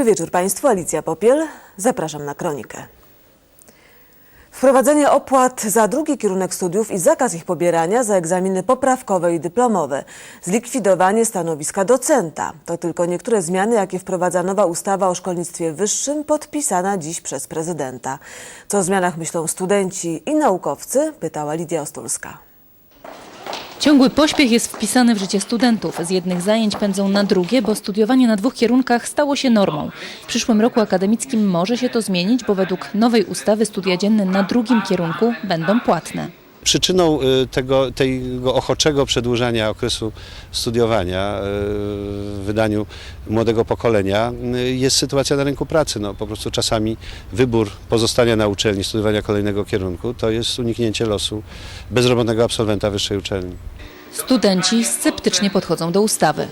Dobry wieczór Państwu, Alicja Popiel. Zapraszam na kronikę. Wprowadzenie opłat za drugi kierunek studiów i zakaz ich pobierania za egzaminy poprawkowe i dyplomowe. Zlikwidowanie stanowiska docenta. To tylko niektóre zmiany, jakie wprowadza nowa ustawa o szkolnictwie wyższym, podpisana dziś przez prezydenta. Co o zmianach myślą studenci i naukowcy? Pytała Lidia Ostulska. Ciągły pośpiech jest wpisany w życie studentów. Z jednych zajęć pędzą na drugie, bo studiowanie na dwóch kierunkach stało się normą. W przyszłym roku akademickim może się to zmienić, bo według nowej ustawy studia dzienne na drugim kierunku będą płatne. Przyczyną y, tego, tego ochoczego przedłużania okresu studiowania y, w wydaniu młodego pokolenia y, jest sytuacja na rynku pracy. No, po prostu czasami wybór pozostania na uczelni, studiowania kolejnego kierunku to jest uniknięcie losu bezrobotnego absolwenta wyższej uczelni. Studenci sceptycznie podchodzą do ustawy.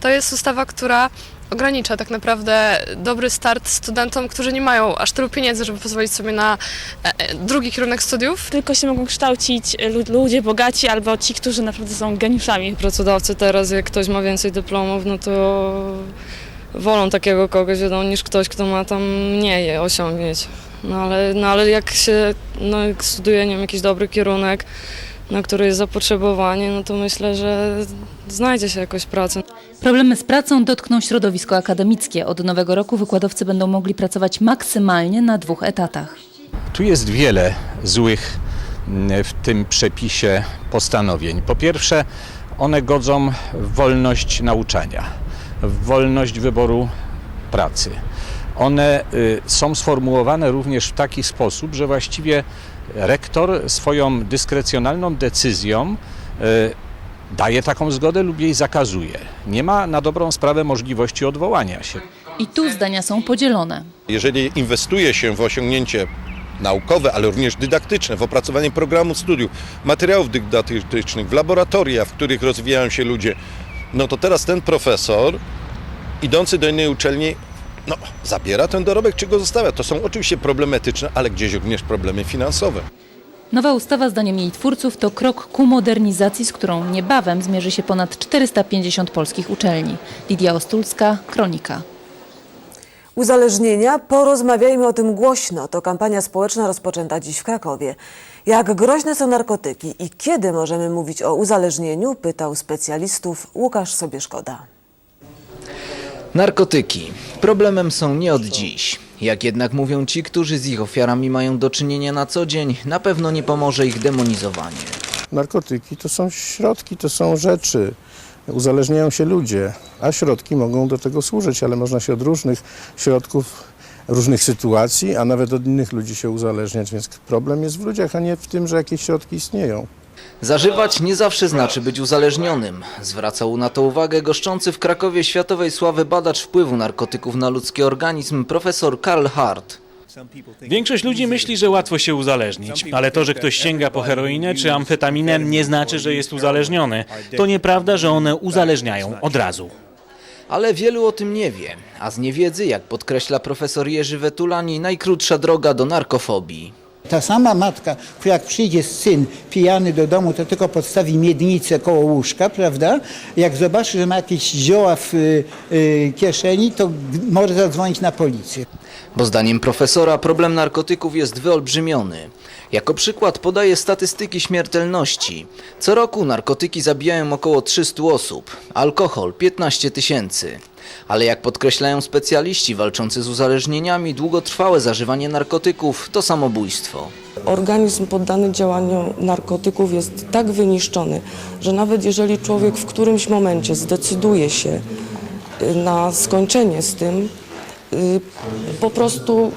To jest ustawa, która ogranicza tak naprawdę dobry start studentom, którzy nie mają aż tylu pieniędzy, żeby pozwolić sobie na e, e, drugi kierunek studiów. tylko się mogą kształcić lu- ludzie bogaci albo ci, którzy naprawdę są geniuszami. Pracodawcy teraz, jak ktoś ma więcej dyplomów, no to wolą takiego kogoś no, niż ktoś, kto ma tam mniej osiągnięć. No ale, no, ale jak się no, jak studiuje nie wiem, jakiś dobry kierunek, na który jest zapotrzebowanie, no to myślę, że znajdzie się jakoś pracę. Problemy z pracą dotkną środowisko akademickie. Od nowego roku wykładowcy będą mogli pracować maksymalnie na dwóch etatach. Tu jest wiele złych mm, w tym przepisie postanowień. Po pierwsze, one godzą w wolność nauczania, w wolność wyboru pracy. One y, są sformułowane również w taki sposób, że właściwie rektor swoją dyskrecjonalną decyzją y, daje taką zgodę lub jej zakazuje. Nie ma na dobrą sprawę możliwości odwołania się. I tu zdania są podzielone. Jeżeli inwestuje się w osiągnięcie naukowe, ale również dydaktyczne, w opracowanie programu studiów, materiałów dydaktycznych, w laboratoria, w których rozwijają się ludzie, no to teraz ten profesor idący do innej uczelni no, zabiera ten dorobek, czy go zostawia. To są oczywiście problemy etyczne, ale gdzieś również problemy finansowe. Nowa ustawa, zdaniem jej twórców, to krok ku modernizacji, z którą niebawem zmierzy się ponad 450 polskich uczelni. Lidia Ostulska, Kronika. Uzależnienia? Porozmawiajmy o tym głośno. To kampania społeczna rozpoczęta dziś w Krakowie. Jak groźne są narkotyki i kiedy możemy mówić o uzależnieniu? Pytał specjalistów Łukasz Sobieszkoda. Narkotyki. Problemem są nie od dziś. Jak jednak mówią ci, którzy z ich ofiarami mają do czynienia na co dzień, na pewno nie pomoże ich demonizowanie. Narkotyki to są środki, to są rzeczy. Uzależniają się ludzie, a środki mogą do tego służyć, ale można się od różnych środków, różnych sytuacji, a nawet od innych ludzi się uzależniać, więc problem jest w ludziach, a nie w tym, że jakieś środki istnieją. Zażywać nie zawsze znaczy być uzależnionym. Zwracał na to uwagę goszczący w Krakowie światowej sławy badacz wpływu narkotyków na ludzki organizm profesor Karl Hart. Większość ludzi myśli, że łatwo się uzależnić, ale to, że ktoś sięga po heroinę czy amfetaminę nie znaczy, że jest uzależniony. To nieprawda, że one uzależniają od razu. Ale wielu o tym nie wie, a z niewiedzy, jak podkreśla profesor Jerzy Wetulani, najkrótsza droga do narkofobii. Ta sama matka, jak przyjdzie syn pijany do domu, to tylko podstawi miednicę koło łóżka, prawda? Jak zobaczy, że ma jakieś zioła w y, y, kieszeni, to może zadzwonić na policję. Bo zdaniem profesora problem narkotyków jest wyolbrzymiony. Jako przykład podaje statystyki śmiertelności. Co roku narkotyki zabijają około 300 osób, alkohol 15 tysięcy. Ale jak podkreślają specjaliści walczący z uzależnieniami, długotrwałe zażywanie narkotyków to samobójstwo. Organizm poddany działaniu narkotyków jest tak wyniszczony, że nawet jeżeli człowiek w którymś momencie zdecyduje się y, na skończenie z tym, y, po prostu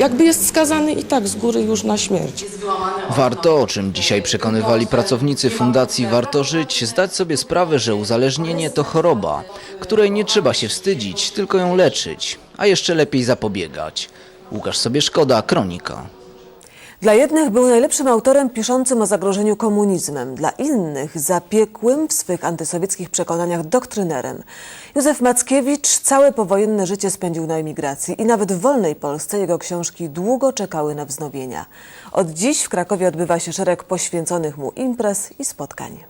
jakby jest skazany i tak z góry już na śmierć. Warto, o czym dzisiaj przekonywali pracownicy Fundacji Warto Żyć, zdać sobie sprawę, że uzależnienie to choroba, której nie trzeba się wstydzić, tylko ją leczyć, a jeszcze lepiej zapobiegać. Łukasz sobie szkoda, Kronika. Dla jednych był najlepszym autorem piszącym o zagrożeniu komunizmem, dla innych zapiekłym w swych antysowieckich przekonaniach doktrynerem. Józef Mackiewicz całe powojenne życie spędził na emigracji i nawet w wolnej Polsce jego książki długo czekały na wznowienia. Od dziś w Krakowie odbywa się szereg poświęconych mu imprez i spotkań.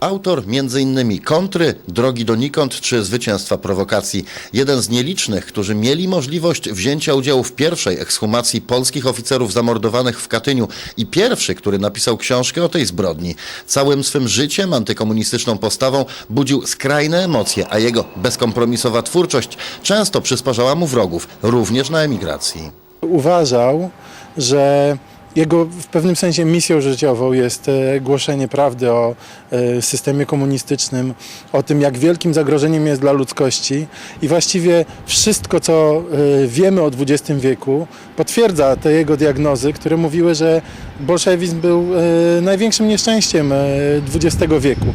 Autor m.in. Kontry, Drogi donikąd czy Zwycięstwa prowokacji. Jeden z nielicznych, którzy mieli możliwość wzięcia udziału w pierwszej ekshumacji polskich oficerów zamordowanych w Katyniu i pierwszy, który napisał książkę o tej zbrodni. Całym swym życiem, antykomunistyczną postawą budził skrajne emocje, a jego bezkompromisowa twórczość często przysparzała mu wrogów, również na emigracji. Uważał, że jego w pewnym sensie misją życiową jest e, głoszenie prawdy o e, systemie komunistycznym, o tym, jak wielkim zagrożeniem jest dla ludzkości i właściwie wszystko, co e, wiemy o XX wieku, potwierdza te jego diagnozy, które mówiły, że bolszewizm był największym nieszczęściem XX wieku.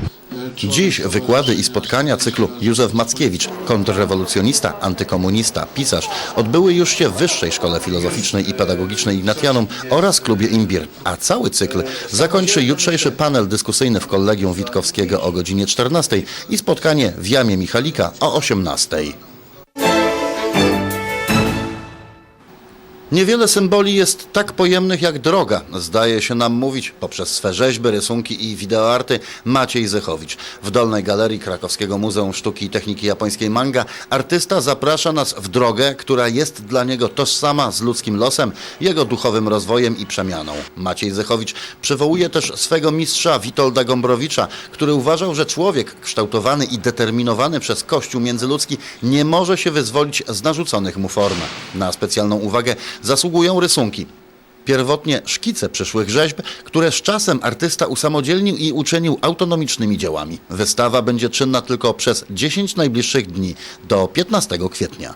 Dziś wykłady i spotkania cyklu Józef Mackiewicz, kontrrewolucjonista, antykomunista, pisarz, odbyły już się w Wyższej Szkole Filozoficznej i Pedagogicznej Ignatianum oraz klubie Imbir, a cały cykl zakończy jutrzejszy panel dyskusyjny w Kolegium Witkowskiego o godzinie 14 i spotkanie w Jamie Michalika o 18. Niewiele symboli jest tak pojemnych jak droga, zdaje się nam mówić poprzez swe rzeźby, rysunki i wideoarty Maciej Zechowicz. W Dolnej Galerii Krakowskiego Muzeum Sztuki i Techniki Japońskiej Manga artysta zaprasza nas w drogę, która jest dla niego tożsama z ludzkim losem, jego duchowym rozwojem i przemianą. Maciej Zechowicz przywołuje też swego mistrza Witolda Gombrowicza, który uważał, że człowiek kształtowany i determinowany przez Kościół międzyludzki nie może się wyzwolić z narzuconych mu form. Na specjalną uwagę zasługują rysunki. Pierwotnie szkice przyszłych rzeźb, które z czasem artysta usamodzielnił i uczynił autonomicznymi dziełami. Wystawa będzie czynna tylko przez 10 najbliższych dni do 15 kwietnia.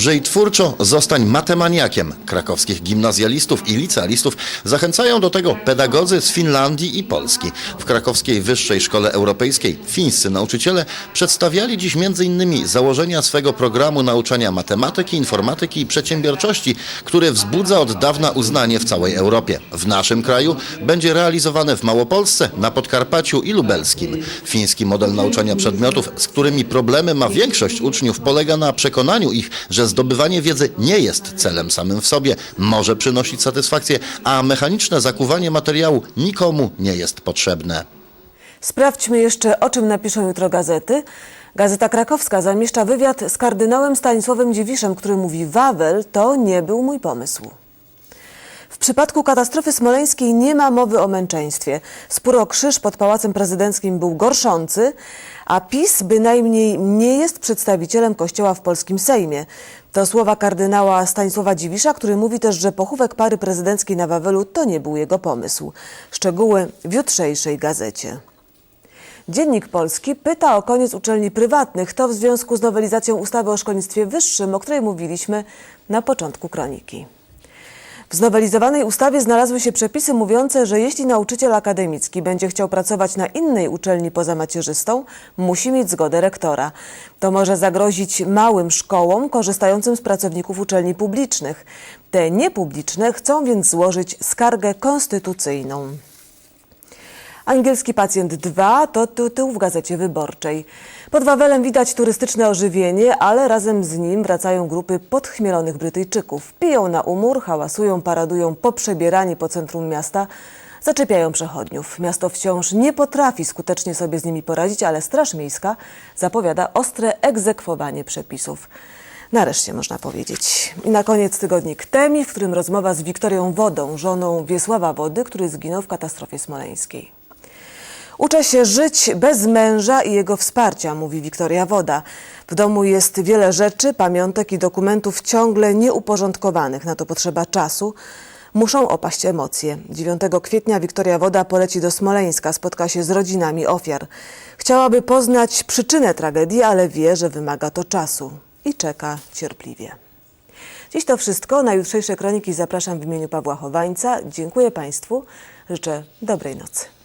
Żyj twórczo, zostań matemaniakiem. Krakowskich gimnazjalistów i licealistów zachęcają do tego pedagodzy z Finlandii i Polski. W Krakowskiej Wyższej Szkole Europejskiej fińscy nauczyciele przedstawiali dziś m.in. założenia swego programu nauczania matematyki, informatyki i przedsiębiorczości, który wzbudza od dawna uznanie w całej Europie. W naszym kraju będzie realizowane w Małopolsce, na Podkarpaciu i Lubelskim. Fiński model nauczania przedmiotów, z którymi problemy ma większość uczniów, polega na przekonaniu ich, że zdobywanie wiedzy nie jest celem samym w sobie, może przynosić satysfakcję, a mechaniczne zakuwanie materiału nikomu nie jest potrzebne. Sprawdźmy jeszcze, o czym napiszą jutro gazety. Gazeta Krakowska zamieszcza wywiad z kardynałem Stanisławem Dziewiszem, który mówi: Wawel to nie był mój pomysł. Przypadku katastrofy smoleńskiej nie ma mowy o męczeństwie. Spór o krzyż pod Pałacem Prezydenckim był gorszący, a PiS bynajmniej nie jest przedstawicielem Kościoła w polskim Sejmie. To słowa kardynała Stanisława Dziwisza, który mówi też, że pochówek pary prezydenckiej na Wawelu to nie był jego pomysł. Szczegóły w jutrzejszej gazecie. Dziennik Polski pyta o koniec uczelni prywatnych. To w związku z nowelizacją ustawy o szkolnictwie wyższym, o której mówiliśmy na początku kroniki. W znowelizowanej ustawie znalazły się przepisy mówiące, że jeśli nauczyciel akademicki będzie chciał pracować na innej uczelni poza macierzystą, musi mieć zgodę rektora. To może zagrozić małym szkołom korzystającym z pracowników uczelni publicznych. Te niepubliczne chcą więc złożyć skargę konstytucyjną. Angielski pacjent 2 to tytuł w Gazecie Wyborczej. Pod Wawelem widać turystyczne ożywienie, ale razem z nim wracają grupy podchmielonych Brytyjczyków. Piją na umór, hałasują, paradują poprzebierani po centrum miasta, zaczepiają przechodniów. Miasto wciąż nie potrafi skutecznie sobie z nimi poradzić, ale Straż Miejska zapowiada ostre egzekwowanie przepisów. Nareszcie można powiedzieć. I na koniec tygodnik Temi, w którym rozmowa z Wiktorią Wodą, żoną Wiesława Wody, który zginął w katastrofie smoleńskiej. Uczę się żyć bez męża i jego wsparcia, mówi Wiktoria Woda. W domu jest wiele rzeczy, pamiątek i dokumentów ciągle nieuporządkowanych. Na to potrzeba czasu. Muszą opaść emocje. 9 kwietnia Wiktoria Woda poleci do Smoleńska, spotka się z rodzinami ofiar. Chciałaby poznać przyczynę tragedii, ale wie, że wymaga to czasu i czeka cierpliwie. Dziś to wszystko. Na jutrzejsze kroniki zapraszam w imieniu Pawła Chowańca. Dziękuję Państwu. Życzę dobrej nocy.